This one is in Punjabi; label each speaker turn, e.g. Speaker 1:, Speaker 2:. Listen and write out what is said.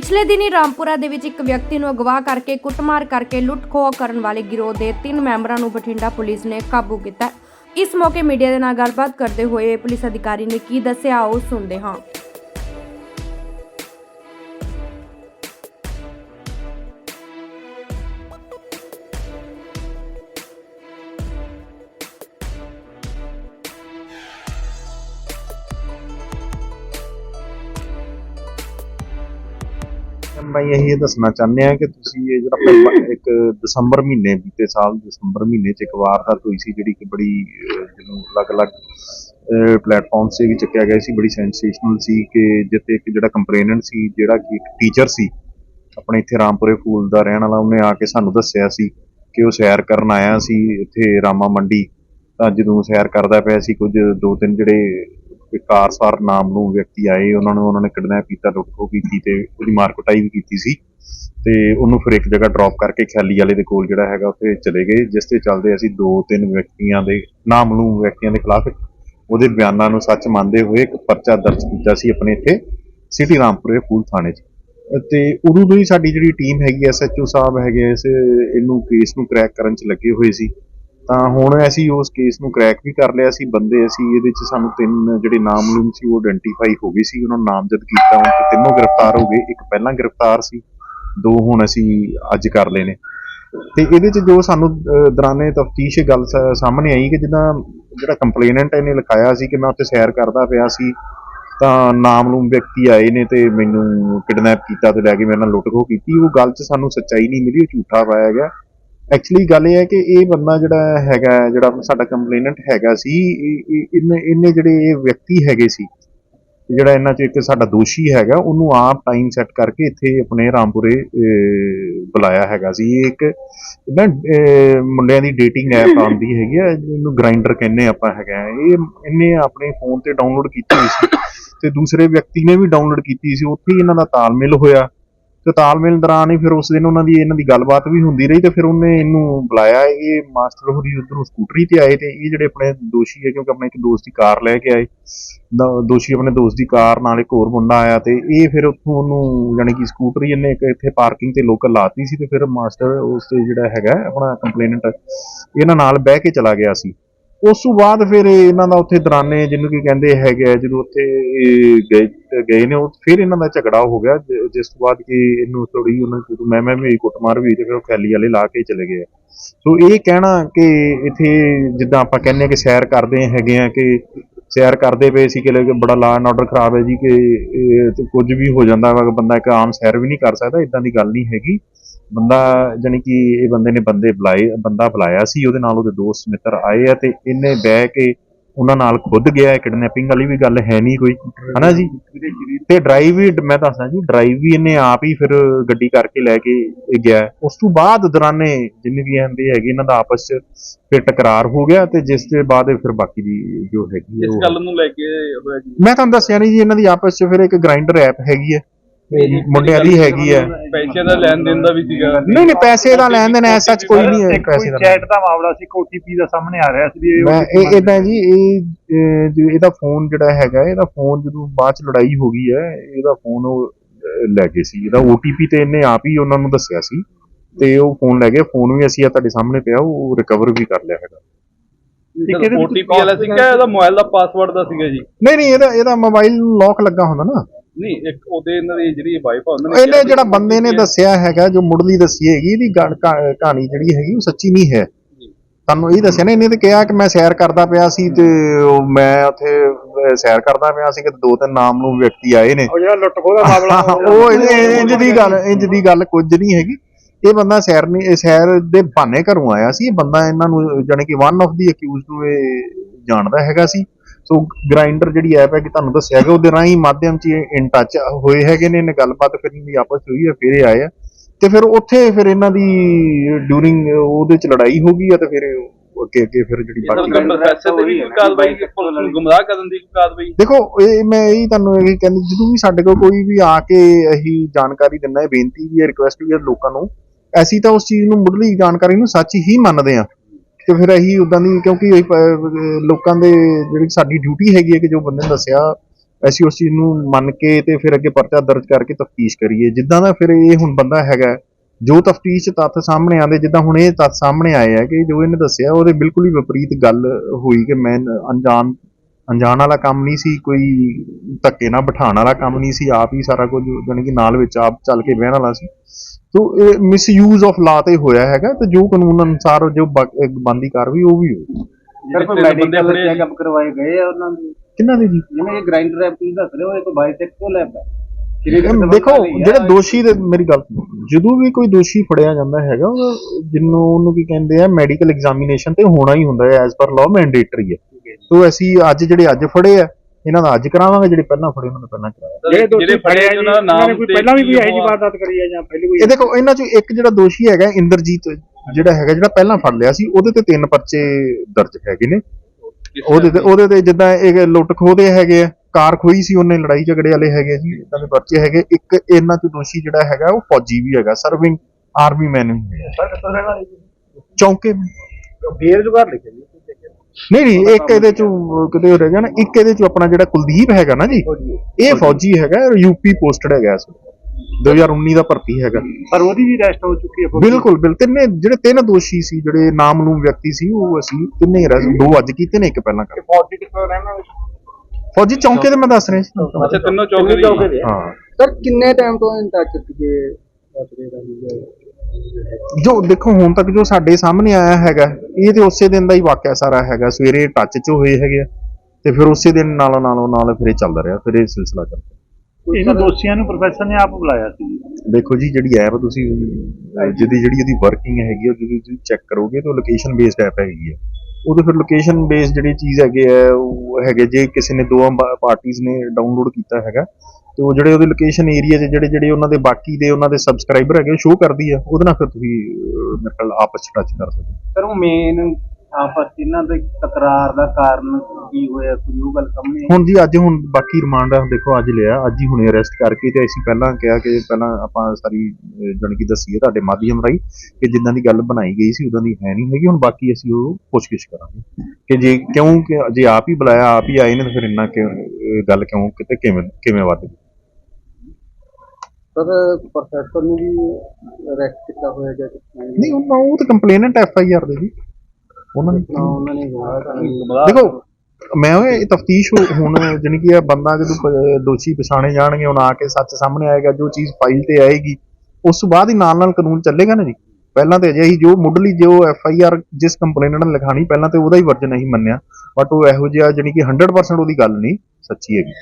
Speaker 1: ਪਿਛਲੇ ਦਿਨੀ ਰਾਮਪੁਰਾ ਦੇ ਵਿੱਚ ਇੱਕ ਵਿਅਕਤੀ ਨੂੰ ਅਗਵਾ ਕਰਕੇ, ਕੁੱਟਮਾਰ ਕਰਕੇ ਲੁੱਟ-ਖੋਹ ਕਰਨ ਵਾਲੇ ਗਿਰੋਹ ਦੇ ਤਿੰਨ ਮੈਂਬਰਾਂ ਨੂੰ ਬਠਿੰਡਾ ਪੁਲਿਸ ਨੇ ਕਾਬੂ ਕੀਤਾ। ਇਸ ਮੌਕੇ ਮੀਡੀਆ ਦੇ ਨਾਲ ਗੱਲਬਾਤ ਕਰਦੇ ਹੋਏ ਪੁਲਿਸ ਅਧਿਕਾਰੀ ਨੇ ਕੀ ਦੱਸਿਆ, ਉਹ ਸੁਣਦੇ ਹਾਂ।
Speaker 2: ਮੈਂ ਇਹ ਦੱਸਣਾ ਚਾਹੁੰਦੇ ਆ ਕਿ ਤੁਸੀਂ ਇਹ ਜਿਹੜਾ ਪਹਿਲਾਂ ਇੱਕ ਦਸੰਬਰ ਮਹੀਨੇ ਬੀਤੇ ਸਾਲ ਦਸੰਬਰ ਮਹੀਨੇ ਚ ਇੱਕ ਵਾਰਦਾਤ ਹੋਈ ਸੀ ਜਿਹੜੀ ਕਿ ਬੜੀ ਜਿਹਨੂੰ ਅਲੱਗ-ਅਲੱਗ ਪਲੇਟਫਾਰਮਸ ਤੇ ਵੀ ਚੱਕਿਆ ਗਿਆ ਸੀ, ਬੜੀ ਸੈਂਸੇਸ਼ਨਲ ਸੀ ਕਿ ਜਿੱਤੇ ਇੱਕ ਜਿਹੜਾ ਕੰਪਲੇਨੈਂਟ ਸੀ, ਜਿਹੜਾ ਕਿ ਇੱਕ ਟੀਚਰ ਸੀ, ਆਪਣੇ ਇੱਥੇ ਰਾਮਪੁਰੇ ਫੂਲ ਦਾ ਰਹਿਣ ਵਾਲਾ, ਉਹਨੇ ਆ ਕੇ ਸਾਨੂੰ ਦੱਸਿਆ ਸੀ ਕਿ ਉਹ ਸੈਰ ਕਰਨ ਆਇਆ ਸੀ ਇੱਥੇ ਰਾਮਾ ਮੰਡੀ ਤਾਂ ਜਦੋਂ ਸੈਰ ਕਰਦਾ ਪਿਆ ਸੀ, ਕੁਝ ਦੋ ਤਿੰਨ ਜਿਹੜੇ ਇੱਕ ਕਾਰਸਾਰ ਨਾਮ ਨੂੰ ਵਿਅਕਤੀ ਆਏ, ਉਹਨਾਂ ਨੂੰ, ਉਹਨਾਂ ਨੇ ਕਿਡਨੈਪ ਕੀਤਾ ਲੁੱਟਖੋ ਕੀਤੀ ਤੇ ਉਹਦੀ ਮਾਰ ਕੁਟਾਈ ਵੀ ਕੀਤੀ ਸੀ ਤੇ ਉਹਨੂੰ ਫਿਰ ਇੱਕ ਜਗ੍ਹਾ ਡ੍ਰੌਪ ਕਰਕੇ ਖਿਆਲੀ ਵਾਲੇ ਦੇ ਕੋਲ ਜਿਹੜਾ ਹੈਗਾ ਉੱਥੇ ਚਲੇ ਗਏ, ਜਿਸ ਤੇ ਚੱਲਦੇ ਅਸੀਂ ਦੋ ਤਿੰਨ ਵਿਅਕਤੀਆਂ ਦੇ ਨਾਮਲੂਮ ਵਿਅਕਤੀਆਂ ਦੇ ਖਿਲਾਫ ਉਹਦੇ ਬਿਆਨਾਂ ਨੂੰ ਸੱਚ ਮੰਨਦੇ ਹੋਏ ਇੱਕ ਪਰਚਾ ਦਰਜ ਕੀਤਾ ਸੀ ਆਪਣੇ ਇੱਥੇ ਸਿਟੀ ਰਾਮਪੁਰੇ ਫੂਲ ਥਾਣੇ 'ਚ। ਤੇ ਉਦੋਂ ਤੋਂ ਹੀ ਸਾਡੀ ਜਿਹੜੀ ਟੀਮ ਹੈਗੀ ਐਸਐਚਓ ਸਾਹਿਬ ਹੈਗੇ ਇਸ, ਇਹਨੂੰ ਕੇਸ ਨੂੰ ਕ੍ਰੈਕ ਕਰਨ 'ਚ ਲੱਗੇ ਹੋਏ ਸੀ। ਤਾਂ ਹੁਣ ਅਸੀਂ ਉਸ ਕੇਸ ਨੂੰ ਕ੍ਰੈਕ ਵੀ ਕਰ ਲਿਆ ਸੀ ਬੰਦੇ ਅਸੀਂ ਇਹਦੇ 'ਚ ਸਾਨੂੰ ਤਿੰਨ ਜਿਹੜੇ ਨਾਮਲੂਮ ਸੀ ਉਹ ਆਇਡੈਂਟੀਫਾਈ ਹੋ ਗਏ ਸੀ ਉਹਨਾਂ ਨੂੰ ਨਾਮਜ਼ਦ ਕੀਤਾ ਹੁਣ ਤੇ ਤਿੰਨੋਂ ਗ੍ਰਿਫਤਾਰ ਹੋ ਗਏ ਇੱਕ ਪਹਿਲਾਂ ਗ੍ਰਿਫਤਾਰ ਸੀ ਦੋ ਹੁਣ ਅਸੀਂ ਅੱਜ ਕਰ ਲਏ ਨੇ। ਤੇ ਇਹਦੇ 'ਚ ਜੋ ਸਾਨੂੰ ਅਹ, ਦੌਰਾਨੇ ਤਫਤੀਸ਼ ਗੱਲ ਸਾਹਮਣੇ ਆਈ ਕਿ ਜਿੱਦਾਂ ਜਿਹੜਾ ਕੰਪਲੇਨੈਂਟ ਇਹਨੇ ਲਿਖਾਇਆ ਸੀ ਕਿ ਮੈਂ ਉੱਥੇ ਸੈਰ ਕਰਦਾ ਪਿਆ ਸੀ ਤਾਂ ਨਾਮਲੂਮ ਵਿਅਕਤੀ ਆਏ ਨੇ ਤੇ ਮੈਨੂੰ ਕਿਡਨੈਪ ਕੀਤਾ ਤੇ ਲੈ ਕੇ ਮੇਰੇ ਨਾਲ ਲੁੱਟ ਲੁੱਟਖੋ ਕੀਤੀ ਉਹ ਗੱਲ 'ਚ ਸਾਨੂੰ ਸੱਚਾਈ ਨਹੀਂ ਮਿਲੀ ਉਹ ਝੂਠਾ ਪਾਇਆ ਗਿਆ। ਐਕਚੁਅਲੀ ਗੱਲ ਇਹ ਹੈ ਕਿ ਇਹ ਬੰਦਾ ਜਿਹੜਾ ਹੈਗਾ ਜਿਹੜਾ ਸਾਡਾ ਕੰਪਲੇਨੈਂਟ ਹੈਗਾ ਸੀ ਇਹ- ਇਹ- ਇਹਨੇ ਇਹਨੇ ਜਿਹੜੇ ਇਹ ਵਿਅਕਤੀ ਹੈਗੇ ਸੀ ਜਿਹੜਾ ਇਹਨਾਂ 'ਚ ਇੱਕ ਸਾਡਾ ਦੋਸ਼ੀ ਹੈਗਾ ਉਹਨੂੰ ਆਪ ਟਾਈਮ ਸੈੱਟ ਕਰਕੇ ਇੱਥੇ ਆਪਣੇ ਰਾਮਪੁਰੇ ਬੁਲਾਇਆ ਹੈਗਾ ਸੀ। ਇਹ ਇੱਕ ਨਾ ਮੁੰਡਿਆਂ ਦੀ ਡੇਟਿੰਗ ਐਪ ਆਉਂਦੀ ਹੈਗੀ ਆ ਜਿਹਨੂੰ ਗ੍ਰਾਈਂਡਰ ਕਹਿੰਦੇ ਆਪਾਂ ਹੈਗਾ। ਇਹ ਇਹਨੇ ਆਪਣੇ ਫੋਨ ਤੇ ਡਾਊਨਲੋਡ ਕੀਤੀ ਸੀ ਤੇ ਦੂਸਰੇ ਵਿਅਕਤੀ ਨੇ ਵੀ ਡਾਊਨਲੋਡ ਕੀਤੀ ਸੀ। ਉੱਥੇ ਇਹਨਾਂ ਦਾ ਤਾਲਮੇਲ ਹੋਇਆ। ਤੇ ਤਾਲਮੇਲ ਦੌਰਾਨ ਹੀ ਫਿਰ ਉਸ ਦਿਨ ਉਹਨਾਂ ਦੀ ਇਹਨਾਂ ਦੀ ਗੱਲਬਾਤ ਵੀ ਹੁੰਦੀ ਰਹੀ ਤੇ ਫਿਰ ਉਹਨੇ ਇਹਨੂੰ ਬੁਲਾਇਆ, ਇਹ ਮਾਸਟਰ ਹੋਰੀ ਉਧਰੋਂ ਸਕੂਟਰੀ ਤੇ ਆਏ ਤੇ ਇਹ ਜਿਹੜੇ ਆਪਣੇ ਦੋਸ਼ੀ ਹੈ ਕਿਉਂਕਿ ਆਪਣੇ ਇੱਕ ਦੋਸਤ ਦੀ ਕਾਰ ਲੈ ਕੇ ਆਏ ਦ- ਦੋਸ਼ੀ ਆਪਣੇ ਦੋਸਤ ਦੀ ਕਾਰ ਨਾਲ ਇੱਕ ਹੋਰ ਮੁੰਡਾ ਆਇਆ ਤੇ ਇਹ ਫਿਰ ਉੱਥੋਂ ਉਹਨੂੰ ਯਾਨੀ ਕਿ ਸਕੂਟਰੀ ਇਹਨੇ ਇੱਕ ਇੱਥੇ ਪਾਰਕਿੰਗ ਤੇ ਲੋਕਲ ਲਾਤੀ ਸੀ ਤੇ ਫਿਰ ਮਾਸਟਰ ਉਸ ਤੇ ਜਿਹੜਾ ਹੈਗਾ, ਆਪਣਾ ਕੰਪਲੇਨੈਂਟ ਇਹਨਾਂ ਨਾਲ ਬਹਿ ਕੇ ਚਲਾ ਗਿਆ ਸੀ। ਉਸ ਤੋਂ ਬਾਅਦ ਫਿਰ ਇਹਨਾਂ ਦਾ ਉੱਥੇ ਦਰਾਨੇ ਜਿਹਨੂੰ ਕੀ ਕਹਿੰਦੇ ਹੈਗੇ ਆ, ਜਦੋਂ ਉੱਥੇ ਗਏ ਗਏ ਨੇ ਉਹ ਫਿਰ ਇਹਨਾਂ ਦਾ ਝਗੜਾ ਹੋ ਗਿਆ ਜਿਸ ਤੋਂ ਬਾਅਦ ਕਿ ਇਹਨੂੰ ਥੋੜੀ ਉਹਨਾਂ ਨੂੰ ਮੈਂ ਮੈਂ ਵੀ ਕੁੱਟਮਾਰ ਵੀ ਤੇ ਫਿਰ ਉਹ ਖੈਲੀ ਵਾਲੇ ਲਾ ਕੇ ਚਲੇ ਗਏ ਆ। ਸੋ ਇਹ ਕਹਿਣਾ ਕਿ ਇੱਥੇ ਜਿੱਦਾਂ ਆਪਾਂ ਕਹਿੰਦੇ ਆ ਕਿ ਸੈਰ ਕਰਦੇ ਹੈਗੇ ਆ ਕਿ ਸੈਰ ਕਰਦੇ ਪਏ ਸੀ ਕਿ ਲੈ ਕੇ ਬੜਾ ਲਾ ਐਂਡ ਆਰਡਰ ਖਰਾਬ ਹੈ ਜੀ ਕਿ ਕੁਝ ਵੀ ਹੋ ਜਾਂਦਾ ਵਾ ਬੰਦਾ ਇੱਕ ਆਮ ਸੈਰ ਵੀ ਨਹੀਂ ਕਰ ਸਕਦਾ ਇਦਾਂ ਦੀ ਗੱਲ ਨਹੀਂ ਹੈਗੀ ਬੰਦਾ ਜਾਣੀ ਕਿ ਇਹ ਬੰਦੇ ਨੇ ਬੰਦੇ ਬੁਲਾਏ ਬੰਦਾ ਬੁਲਾਇਆ ਸੀ ਉਹਦੇ ਨਾਲ ਉਹਦੇ ਦੋਸਤ ਮਿੱਤਰ ਆਏ ਆ ਤੇ ਇਹਨੇ ਬਹਿ ਕੇ ਉਹਨਾਂ ਨਾਲ ਖੁਦ ਗਿਆ ਕਿਡਨੈਪਿੰਗ ਵਾਲੀ ਵੀ ਗੱਲ ਹੈ ਨਹੀਂ ਕੋਈ ਹਨਾ ਜੀ? ਤੇ ਡਰਾਈਵ ਵੀ ਮੈਂ ਦੱਸਦਾ ਜੀ ਡਰਾਈਵ ਵੀ ਇਹਨੇ ਆਪ ਹੀ ਫਿਰ ਗੱਡੀ ਕਰਕੇ ਲੈ ਕੇ ਗਿਆ। ਉਸ ਤੋਂ ਬਾਅਦ ਦੌਰਾਨੇ ਜਿੰਨੇ ਵੀ ਆਂਦੇ ਹੈਗੇ ਇਹਨਾਂ ਦਾ ਆਪਸ ਚ ਫਿਰ ਟਕਰਾਰ ਹੋ ਗਿਆ ਤੇ ਜਿਸ ਦੇ ਬਾਅਦ ਇਹ ਫਿਰ ਬਾਕੀ ਦੀ ਜੋ ਹੈਗੀ
Speaker 3: ਇਸ ਗੱਲ ਨੂੰ ਲੈ ਕੇ ਹੋਇਆ ਜੀ
Speaker 2: ਮੈਂ ਤੁਹਾਨੂੰ ਦੱਸਿਆ ਨਹੀਂ ਜੀ ਇਹਨਾਂ ਦੀ ਆਪਸ ਚ ਫਿਰ ਇੱਕ ਗ੍ਰਾਈਂਡਰ ਐਪ ਹੈਗੀ ਹੈ ਮੁੰਡਿਆਂ ਦੀ ਹੈਗੀ ਹੈ
Speaker 3: ਪੈਸੇ ਦਾ ਲੈਣ ਦੇਣ ਦਾ ਵੀ ਸੀਗਾ।
Speaker 2: ਨਹੀਂ ਨਹੀਂ ਪੈਸੇ ਦਾ ਲੈਣ ਦੇਣ ਐਸਾ ਕੋਈ ਨਹੀਂ ਹੈ ਪੈਸੇ ਦਾ
Speaker 4: ਚੈਟ ਦਾ ਮਾਮਲਾ ਸੀ OTP ਦਾ ਸਾਹਮਣੇ ਆ ਰਿਹਾ ਸੀ ਵੀ ਇਹ
Speaker 2: ਮੈਂ ਇਹ ਇਦਾਂ ਜੀ ਇਹ ਇਹਦਾ ਫੋਨ ਜਿਹੜਾ ਹੈਗਾ ਇਹਦਾ ਫੋਨ ਜਦੋਂ ਬਾਅਦ ਚ ਲੜਾਈ ਹੋ ਗਈ ਹੈ ਇਹਦਾ ਫੋਨ ਉਹ ਲੈ ਗਏ ਸੀ। ਇਹਦਾ OTP ਤੇ ਇਹਨੇ ਆਪ ਹੀ ਉਹਨਾਂ ਨੂੰ ਦੱਸਿਆ ਸੀ ਤੇ ਉਹ ਫੋਨ ਲੈ ਗਏ। ਫੋਨ ਵੀ ਅਸੀਂ ਆ ਤੁਹਾਡੇ ਸਾਹਮਣੇ ਪਿਆ ਉਹ ਰਿਕਵਰ ਵੀ ਕਰ ਲਿਆ ਹੈਗਾ।
Speaker 3: OTP ਵਾਲਾ ਸੀਗਾ ਇਹਦਾ ਮੋਬਾਈਲ ਦਾ ਪਾਸਵਰਡ ਦਾ ਸੀਗਾ ਜੀ?
Speaker 2: ਨਹੀਂ ਨਹੀਂ ਇਹਦਾ ਇਹਦਾ ਮੋਬਾਈਲ ਲੌਕ ਲੱਗਾ ਹੁੰਦਾ ਨਾ।
Speaker 3: ਨਹੀਂ ਇੱਕ ਉਹਦੇ ਇਹਨਾਂ ਦੀ ਜਿਹੜੀ ਵਾਈਫ ਆ ਉਹਨਾਂ ਨੇ
Speaker 2: ਇਹਨੇ ਜਿਹੜਾ ਬੰਦੇ ਨੇ ਦੱਸਿਆ ਹੈਗਾ ਜੋ ਮੁੱਢਲੀ ਦੱਸੀ ਹੈਗੀ ਇਹਦੀ ਕਹਾ- ਕਹਾਣੀ ਜਿਹੜੀ ਹੈਗੀ ਉਹ ਸੱਚੀ ਨਹੀਂ ਹੈ। ਤੁਹਾਨੂੰ ਇਹ ਦੱਸਿਆ ਨਾ ਇਹਨੇ ਤੇ ਕਿਹਾ ਕਿ ਮੈਂ ਸੈਰ ਕਰਦਾ ਪਿਆ ਸੀ ਤੇ ਉਹ ਮੈਂ ਉੱਥੇ ਅਹ, ਸੈਰ ਕਰਦਾ ਪਿਆ ਸੀ ਕਿ ਦੋ ਤਿੰਨ ਨਾਮ ਨੂੰ ਵਿਅਕਤੀ ਆਏ ਨੇ।
Speaker 4: ਉਹ ਜਿਹੜਾ ਲੁੱਟ ਖੋਹ ਦਾ ਮਾਮਲਾ
Speaker 2: ਉਹ ਇੰਜ ਇੰਜ ਦੀ ਗੱਲ ਇੰਜ ਦੀ ਗੱਲ ਕੁਝ ਨਹੀਂ ਹੈਗੀ। ਇਹ ਬੰਦਾ ਸੈਰ ਨਹੀਂ ਇਹ ਸੈਰ ਦੇ ਬਹਾਨੇ ਘਰੋਂ ਆਇਆ ਸੀ। ਇਹ ਬੰਦਾ ਇਹਨਾਂ ਨੂੰ ਜਾਣੀ ਕਿ ਵਨ ਆਫ ਦੀ ਅਕਿਊਜ਼ਡ ਨੂੰ ਇਹ ਜਾਣਦਾ ਹੈਗਾ ਸੀ। ਸੋ ਗ੍ਰਾਈਂਡਰ ਜਿਹੜੀ ਐਪ ਹੈ ਕਿ ਤੁਹਾਨੂੰ ਦੱਸਿਆ ਗਿਆ ਉਹਦੇ ਰਾਹੀਂ ਮਾਧਿਅਮ ਚ ਇਨ ਟੱਚ ਹੋਏ ਹੈਗੇ ਨੇ ਇਹਨੇ ਗੱਲਬਾਤ ਕਰਨ ਦੀ ਆਪਸ 'ਚ ਹੋਈ ਹੈ ਫਿਰ ਇਹ ਆਏ ਆ ਤੇ ਫਿਰ ਉੱਥੇ ਫਿਰ ਇਹਨਾਂ ਦੀ ਡਿਊਰਿੰਗ ਉਹਦੇ ਚ ਲੜਾਈ ਹੋ ਗਈ ਆ ਤੇ ਫਿਰ ਉਹ ਅੱਗੇ ਅੱਗੇ ਫਿਰ ਜਿਹੜੀ ਬਾਕੀ
Speaker 3: ਪੈਸੇ ਤੇ ਵੀ ਕਾਰਵਾਈ ਗੁੰਮਰਾਹ ਕਰਨ ਦੀ ਕਾਰਵਾਈ?
Speaker 2: ਦੇਖੋ ਇਹ ਮੈਂ ਇਹੀ ਤੁਹਾਨੂੰ ਇਹ ਕਹਿੰਦੀ ਜਦੋਂ ਵੀ ਸਾਡੇ ਕੋਲ ਕੋਈ ਵੀ ਆ ਕੇ ਅਸੀਂ ਜਾਣਕਾਰੀ ਦਿੰਦਾ ਹੈ ਬੇਨਤੀ ਵੀ ਹੈ ਰਿਕੁਐਸਟ ਵੀ ਹੈ ਲੋਕਾਂ ਨੂੰ ਅਸੀਂ ਤਾਂ ਉਸ ਚੀਜ਼ ਨੂੰ ਮੁੱਢਲੀ ਜਾਣਕਾਰੀ ਨੂੰ ਸੱਚ ਹੀ ਮੰਨਦੇ ਆ ਤੇ ਫਿਰ ਅਸੀਂ ਉਦਾਂ ਦੀ ਕਿਉਂਕਿ ਅਸੀਂ ਪ- ਲੋਕਾਂ ਦੇ ਜਿਹੜੀ ਸਾਡੀ ਡਿਊਟੀ ਹੈਗੀ ਹੈ ਕਿ ਜੋ ਬੰਦੇ ਨੇ ਦੱਸਿਆ, ਅਸੀਂ ਉਸ ਚੀਜ਼ ਨੂੰ ਮੰਨ ਕੇ ਤੇ ਫਿਰ ਅੱਗੇ ਪਰਚਾ ਦਰਜ ਕਰਕੇ ਤਫਤੀਸ਼ ਕਰੀਏ। ਜਿੱਦਾਂ ਦਾ ਫਿਰ ਇਹ ਹੁਣ ਬੰਦਾ ਹੈਗਾ, ਜੋ ਤਫਤੀਸ਼ ਤੱਥ ਸਾਹਮਣੇ ਆਉਂਦੇ, ਜਿੱਦਾਂ ਹੁਣ ਇਹ ਤੱਥ ਸਾਹਮਣੇ ਆਏ ਆ ਕਿ ਜੋ ਇਹਨੇ ਦੱਸਿਆ, ਉਹਦੇ ਬਿਲਕੁਲ ਹੀ ਵਿਪਰੀਤ ਗੱਲ ਹੋਈ ਕਿ ਮੈਂ ਅਣਜਾਣ ਅਣਜਾਣ ਵਾਲਾ ਕੰਮ ਨਹੀਂ ਸੀ ਕੋਈ ਧੱਕੇ ਨਾਲ ਬਿਠਾਉਣ ਵਾਲਾ ਕੰਮ ਨਹੀਂ ਸੀ ਆਪ ਹੀ ਸਾਰਾ ਕੁਝ ਜਾਣੀ ਕਿ ਨਾਲ ਵਿੱਚ ਆਪ ਚੱਲ ਕੇ ਬਹਿਣ ਵਾਲਾ ਸੀ। ਤੋ ਇਹ ਮਿਸਯੂਜ਼ ਆਫ ਲਾ ਤੇ ਹੋਇਆ ਹੈਗਾ ਤੇ ਜੋ ਕਾਨੂੰਨ ਅਨੁਸਾਰ ਜੋ ਬੰਦੀ ਕਾਰਵਾਈ ਉਹ ਵੀ ਹੋਈ।
Speaker 3: ਸਰ ਕੋਈ ਮੈਡੀਕਲ
Speaker 5: ਚੈੱਕਅਪ ਕਰਵਾਏ ਗਏ ਆ ਉਹਨਾਂ ਦੇ?
Speaker 2: ਕਿੰਨਾ ਦੇ ਜੀ?
Speaker 5: ਜਿਵੇਂ ਇਹ ਗ੍ਰਾਈਂਡਰ ਐਪ ਤੁਸੀਂ ਦੱਸ ਰਹੇ ਹੋ ਇਹ ਕੋਈ ਬਾਈਸੈਕਸੁਅਲ ਐਪ ਹੈ
Speaker 2: ਦੇਖੋ ਜਿਹੜੇ ਦੋਸ਼ੀ ਦੇ ਮੇਰੀ ਗੱਲ ਸੁਣੋ, ਜਦੋਂ ਵੀ ਕੋਈ ਦੋਸ਼ੀ ਫੜਿਆ ਜਾਂਦਾ ਹੈਗਾ ਉਹ ਜਿਹਨੂੰ ਉਹਨੂੰ ਕੀ ਕਹਿੰਦੇ ਆ ਮੈਡੀਕਲ ਐਗਜ਼ਾਮੀਨੇਸ਼ਨ ਤੇ ਹੋਣਾ ਹੀ ਹੁੰਦਾ ਹੈ ਐਜ਼ ਪਰ ਲਾਅ ਮੈਂਡੇਟਰੀ ਹੈ। ਸੋ ਅਸੀਂ ਅੱਜ ਜਿਹੜੇ ਅੱਜ ਫੜੇ ਆ ਇਹਨਾਂ ਦਾ ਅੱਜ ਕਰਾਵਾਂਗੇ ਜਿਹੜੇ ਪਹਿਲਾਂ ਫੜੇ ਉਹਨਾਂ ਦਾ ਪਹਿਲਾਂ ਕਰਾਵਾਂਗੇ।
Speaker 4: ਜਿਹੜੇ ਦੋਸ਼ੀ
Speaker 3: ਫੜੇ
Speaker 4: ਫੜਿਆ ਜੀ
Speaker 3: ਉਹਨਾਂ ਦਾ
Speaker 4: ਉਹਨਾਂ ਨੇ
Speaker 3: ਨਾਮ
Speaker 4: ਕੋਈ
Speaker 3: ਤੇ
Speaker 4: ਪਹਿਲਾਂ ਵੀ ਕੋਈ
Speaker 3: ਕੀ
Speaker 4: ਇਹੋ ਜਿਹੀ
Speaker 3: ਹੋਆ?
Speaker 4: ਵਾਰਦਾਤ ਕਰੀ ਹੈ ਜਾਂ ਪਹਿਲੇ ਕੋਈ
Speaker 2: ਇਹ ਦੇਖੋ ਇਹਨਾਂ ਚੋਂ ਇੱਕ ਜਿਹੜਾ ਦੋਸ਼ੀ ਹੈਗਾ ਇੰਦਰਜੀਤ ਜਿਹੜਾ ਹੈਗਾ ਜਿਹੜਾ ਪਹਿਲਾਂ ਫੜ ਲਿਆ ਸੀ ਉਹਦੇ ਤੇ ਤਿੰਨ ਪਰਚੇ ਦਰਜ ਹੈਗੇ ਨੇ। ਉਹਦੇ ਤੇ ਉਹਦੇ ਤੇ ਜਿੱਦਾਂ ਇਹ ਲੁੱਟ ਖੋਹ ਦੇ ਹੈਗੇ ਆ ਕਾਰ ਖੋਈ ਸੀ ਉਹਨੇ ਲੜਾਈ ਝਗੜੇ ਵਾਲੇ ਹੈਗੇ ਸੀ ਇਦਾਂ ਦੇ ਪਰਚੇ ਹੈਗੇ। ਇੱਕ ਇਹਨਾਂ ਚ ਦੋਸ਼ੀ ਜਿਹੜਾ ਹੈਗਾ ਉਹ ਫੌਜੀ ਵੀ ਹੈਗਾ ਸਰਵਿੰਗ ਆਰਮੀ ਮੈਨ ਵੀ ਹੈਗਾ। ਚੌਂਕੇ।
Speaker 5: ਬੇਰੁਜ਼ਗਾਰ ਲਿਖਿਆ ਜੀ।
Speaker 2: ਨਹੀਂ ਨਹੀਂ ਇੱਕ ਇਹਦੇ ਚ ਕਿਤੇ ਹੋ ਰਹਿ ਗਿਆ ਨਾ ਇੱਕ ਇਹਦੇ ਚ ਆਪਣਾ ਜਿਹੜਾ ਕੁਲਦੀਪ ਹੈਗਾ ਨਾ ਜੀ ਇਹ ਫੌਜੀ ਹੈਗਾ ਯੂਪੀ ਪੋਸਟਡ ਹੈਗਾ ਇਸ ਵੇਲੇ। 2019 ਦਾ ਭਰਤੀ ਹੈਗਾ।
Speaker 4: ਪਰ ਉਹਦੀ ਵੀ ਅਰੈਸਟ ਹੋ ਚੁੱਕੀ ਹੈ
Speaker 2: ਬਿਲਕੁਲ ਬਿਲ ਤਿੰਨੇ ਜਿਹੜੇ ਤਿੰਨ ਦੋਸ਼ੀ ਸੀ ਜਿਹੜੇ ਨਾਮਲੂਮ ਵਿਅਕਤੀ ਸੀ ਉਹ ਅਸੀਂ ਤਿੰਨੇ ਰਸ ਦੋ ਅੱਜ ਕੀਤੇ ਨੇ ਇੱਕ ਪਹਿਲਾਂ ਕਰ।
Speaker 5: ਫੌਜੀ ਕਿੱਥੋਂ ਰਹਿਣਾ
Speaker 2: ਫੌਜੀ ਚੌਂਕੇ ਦੇ ਮੈਂ ਦੱਸ ਰਿਹਾ ਸੀ।
Speaker 3: ਅੱਛਾ ਤਿੰਨੋਂ ਚੌਕੇ ਦੀ
Speaker 2: ਹਾਂ
Speaker 5: ਸਰ ਕਿੰਨੇ ਟਾਈਮ ਤੋਂ ਇਨ ਟੱਚ ਸੀਗੇ
Speaker 2: ਜੋ ਦੇਖੋ ਹੁਣ ਤੱਕ ਜੋ ਸਾਡੇ ਸਾਹਮਣੇ ਆਇਆ ਹੈਗਾ ਇਹ ਤੇ ਉਸੇ ਦਿਨ ਦਾ ਹੀ ਵਾਕਿਆ ਸਾਰਾ ਹੈਗਾ। ਸਵੇਰੇ ਟੱਚ 'ਚ ਹੋਏ ਹੈਗੇ ਆ ਤੇ ਫਿਰ ਉਸੇ ਦਿਨ ਨਾਲੋਂ ਨਾਲੋਂ ਨਾਲ ਫਿਰ ਇਹ ਚੱਲਦਾ ਰਿਹਾ ਫਿਰ ਇਹ ਸਿਲਸਿਲਾ ਚੱਲਦਾ
Speaker 4: ਇਹਨਾਂ ਦੋਸ਼ੀਆਂ ਨੂੰ ਪ੍ਰੋਫੈਸਰ ਨੇ ਆਪ ਬੁਲਾਇਆ ਸੀ।
Speaker 2: ਦੇਖੋ ਜੀ ਜਿਹੜੀ ਐਪ ਤੁਸੀਂ ਜਿਹਦੀ ਜਿਹੜੀ ਉਹਦੀ ਵਰਕਿੰਗ ਹੈਗੀ ਆ, ਉਹ ਜਦੋਂ ਤੁਸੀਂ ਚੈੱਕ ਕਰੋਗੇ ਤਾਂ ਲੋਕੇਸ਼ਨ ਬੇਸਡ ਐਪ ਹੈਗੀ ਹੈ ਉਹਦੇ ਫਿਰ ਲੋਕੇਸ਼ਨ ਬੇਸਡ ਜਿਹੜੀ ਚੀਜ਼ ਹੈਗੀ ਹੈ ਉਹ ਹੈਗੇ ਜੇ ਕਿਸੇ ਨੇ ਦੋ ਪਾਰਟੀਆਂ ਨੇ ਡਾਊਨਲੋਡ ਕੀਤਾ ਹੈਗਾ ਤੇ ਉਹ ਜਿਹੜੇ ਉਹਦੇ ਲੋਕੇਸ਼ਨ ਏਰੀਆ 'ਚ ਜਿਹੜੇ ਜਿਹੜੇ ਉਹਨਾਂ ਦੇ ਬਾਕੀ ਦੇ ਉਹਨਾਂ ਦੇ ਸਬਸਕ੍ਰਾਈਬਰ ਹੈਗੇ ਸ਼ੋ ਕਰਦੀ ਆ, ਉਹਦੇ ਨਾਲ ਫਿਰ ਤੁਸੀਂ ਮੇਰੇ ਖਿਆਲ ਆਪਸ 'ਚ ਟੱਚ ਕਰ ਸਕਦੇ ਹੋ।
Speaker 5: ਸਰ, ਉਹ ਮੇਨ ਆਪਸ 'ਚ ਇਹਨਾਂ ਦੇ ਤਕਰਾਰ ਦਾ ਕਾਰਨ ਕੀ ਹੋਇਆ? ਕੋਈ ਉਹ ਗੱਲ ਸਾਹਮਣੇ ਆਈ?
Speaker 2: ਹੁਣ ਜੀ ਅੱਜ ਹੁਣ ਬਾਕੀ ਰਿਮਾਂਡ ਆ ਦੇਖੋ ਅੱਜ ਲਿਆ ਅੱਜ ਹੀ ਹੁਣੇ ਅਰੈਸਟ ਕਰਕੇ ਤੇ ਅਸੀਂ ਪਹਿਲਾਂ ਕਿਹਾ ਕਿ ਪਹਿਲਾਂ ਆਪਾਂ ਸਾਰੀ ਜਾਣੀ ਕਿ ਦੱਸੀਏ ਤੁਹਾਡੇ ਮਾਧਿਅਮ ਰਾਹੀਂ ਕਿ ਜਿੱਦਾਂ ਦੀ ਗੱਲ ਬਣਾਈ ਗਈ ਸੀ ਉਦਾਂ ਦੀ ਹੈ ਨਹੀਂ ਹੈਗੀ ਹੁਣ ਬਾਕੀ ਅਸੀਂ ਉਹ ਪੁੱਛਗਿੱਛ ਕਰਾਂਗੇ। ਕਿ ਜੇ ਕਿਉਂ ਕਿ ਜੇ ਆਪ ਹੀ ਬੁਲਾਇਆ ਆਪ ਹੀ ਆਏ ਨੇ ਤਾਂ ਫਿਰ ਇੰਨਾ ਇਹ ਗੱਲ ਕਿਉਂ ਕਿਤੇ ਕਿਵੇਂ ਕਿਵੇਂ ਵੱਧ ਗਈ?
Speaker 5: ਸਰ ਪ੍ਰੋਫੈਸਰ ਨੂੰ ਵੀ ਅਰੈਸਟ ਕੀਤਾ ਹੋਇਆ ਜਾਂ ਕਿਸ
Speaker 2: ਨਹੀਂ? ਉਹਨਾਂ ਉਹ ਤਾਂ ਕੰਪਲੇਨੈਂਟ ਐਫ ਆਈ ਆਰ ਦੇ ਜੀ। ਉਹਨਾਂ ਨੇ
Speaker 5: ਉਹਨਾਂ ਨੇ ਗਵਾਹ
Speaker 2: ਦੇਖੋ ਮੈਂ ਉਹ ਇਹ ਤਫਤੀਸ਼ ਹੁਣ ਜਾਣੀ ਕਿ ਇਹ ਬੰਦਾ ਜਦੋਂ ਦੋਸ਼ੀ ਪਛਾਣੇ ਜਾਣਗੇ ਹੁਣ ਆ ਕੇ ਸੱਚ ਸਾਹਮਣੇ ਆਏਗਾ ਜੋ ਚੀਜ਼ ਫਾਈਲ ਤੇ ਆਏਗੀ ਉਸ ਤੋਂ ਬਾਅਦ ਹੀ ਨਾਲ ਨਾਲ ਕਾਨੂੰਨ ਚੱਲੇਗਾ ਨਾ ਜੀ। ਪਹਿਲਾਂ ਤੇ ਅਜੇ ਹੀ ਜੋ ਮੁੱਢਲੀ ਜੋ ਐਫ ਆਈ ਆਰ ਜਿਸ ਕੰਪਲੇਨਟ ਨੇ ਲਿਖਾਣੀ ਪਹਿਲਾਂ ਤੇ ਉਹਦਾ ਹੀ ਵਰਜਨ ਨਹੀਂ ਮੰਨਿਆ। ਬਟ ਉਹ ਇਹੋ ਜਿਹਾ ਜਾਣੀ ਕਿ 100% ਉਹਦੀ ਗੱਲ ਨਹੀਂ ਸੱਚੀ ਹੈਗੀ।